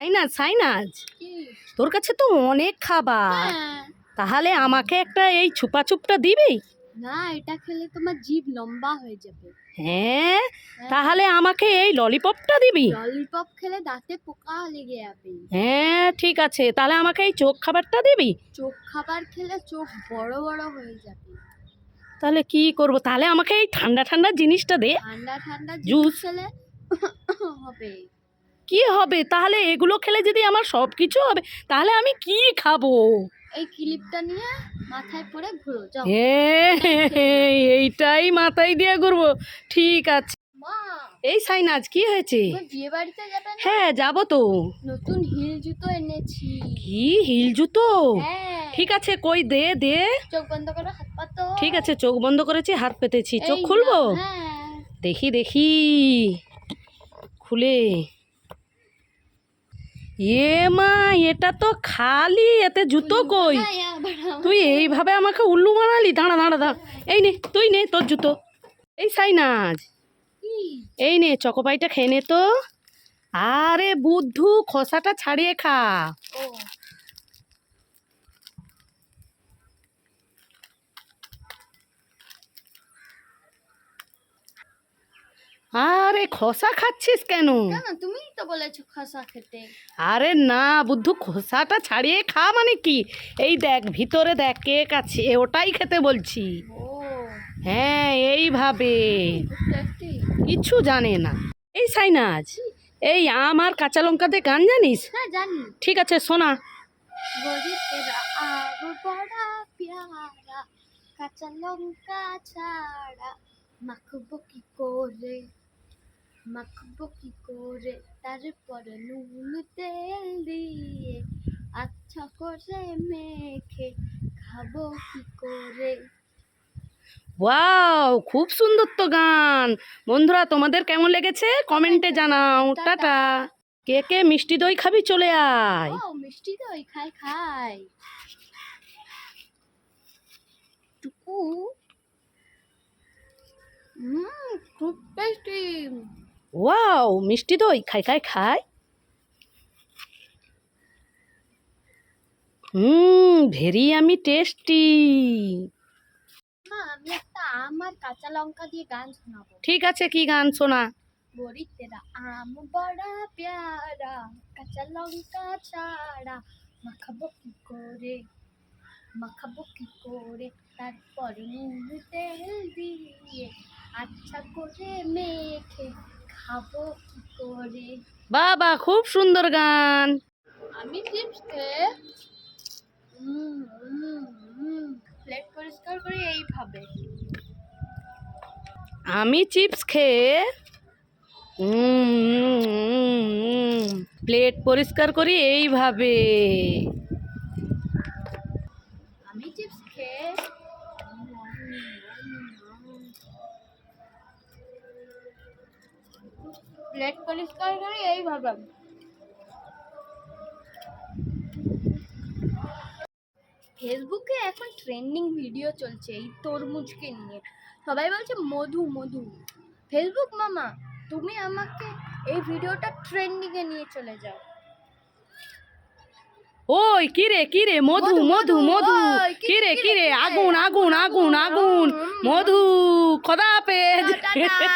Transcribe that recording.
সাইনাজ সাইনাজ। তোর কাছে তো অনেক খাবার। হ্যাঁ। তাহলে আমাকে একটা এই ছুপা চুপটা দিবি? না এটা খেলে তোমার জিভ লম্বা হয়ে যাবে। হ্যাঁ? তাহলে আমাকে এই ললিপপটা দিবি? ললিপপ খেলে দাঁতে পোকা লেগে যাবে। হ্যাঁ ঠিক আছে। তাহলে আমাকে এই চোখ খাবারটা দিবি? চোখ খাবার খেলে চোখ বড় বড় হয়ে যাবে। তাহলে কি করব? তাহলে আমাকে এই ঠান্ডা ঠান্ডা জিনিসটা দে। ঠান্ডা ঠান্ডা। জুস খেলে হবে। কি হবে? তাহলে এগুলো খেলে যদি আমার সব কিছু হবে তাহলে আমি কি খাব? এই ক্লিপটা নিয়ে মাথায় পরে ঘুরো যাও। হ্যাঁ এইটাই মাথায় দিয়ে ঘুরবো। ঠিক আছে। এই সাইনাজ কি হয়েছে? বিয়ে বাড়িতে যাবে হ্যাঁ যাব তো। নতুন হিল জুতো এনেছি। কি হিল জুতো? হ্যাঁ। ঠিক আছে কই দে দে। চোখ বন্ধ করো হাত পাতো ঠিক আছে চোখ বন্ধ করেছি হাত পেতেছি। চোখ খুলবো? হ্যাঁ। দেখি দেখি। খুলে। এ মা এটা তো খালি এতে জুতো কই? তুই এইভাবে আমাকে উল্লু বানালি দাঁড়া দাঁড়া দাঁড়া। এই নে তুই নে তোর জুতো। এই সাইনাজ। কি? এই নে চকোপাইটা খেয়ে নে তো। আরে বুদ্ধু খোসাটা ছাড়িয়ে খা। আরে খোসা খাচ্ছিস কেন? তুমি বলেছ খসা খেতে? আরে না বুদ্ধু খোসাটা ছাড়িয়ে খা মানে কি? এই দেখ ভিতরে দেখ কেক আছে ওটাই খেতে বলছি। ও। হ্যাঁ এইভাবে। কিছু জানে না। এই সাইনাজ এই আম আর কাঁচা লঙ্কা দিয়ে গান জানিস? হ্যাঁ জানি। ঠিক আছে শোনা। কাঁচা লঙ্কা ছাড়া মাখবো কি করে? মাখবো কি করে তারপর নুন তেল দিয়ে আচ্ছা করে মেখে খাব কি করে? ওয়াও খুব সুন্দর তো গান। বন্ধুরা তোমাদের কেমন লেগেছে? কমেন্টে জানাও। টাটা। কে কে মিষ্টি দই খাবি চলে আয়। ও মিষ্টি দই খাই খাই। টুকু। হুম খুব টেস্টি ওয়াও মিষ্টি দই খাই খাই খাই। হুম ভেরি আমি টেস্টি। মা আমি একটা আম আর কাঁচা লঙ্কা দিয়ে গান শোনাবো। ঠিক আছে কি গান শোনা? বড়ি তেরা আম বড়া প্যারা কাঁচা লঙ্কা ছাড়া মাখাবো কি করে? মাখাবো কি করে? তারপর নুন তেল দিয়ে আচ্ছা করে মেখে খাব কি করে? বাবা খুব সুন্দর গান। আমি চিপস খেয়ে প্লেট পরিষ্কার করি এইভাবে। আমি চিপস খেয়ে প্লেট পরিষ্কার করি এইভাবে। প্লেট পরিষ্কার করি এইভাবে ফেসবুকে এখন ট্রেন্ডিং ভিডিও চলছে এই তরমুজকে নিয়ে। সবাই বলছে মধু মধু। ফেসবুক মামা তুমি আমাকে এই ভিডিওটা ট্রেন্ডিংয়ে নিয়ে চলে যাও। ওই কিরে কিরে মধু মধু মধু কিরে কিরে, আগুন আগুন আগুন আগুন। মধু খোদা টাটা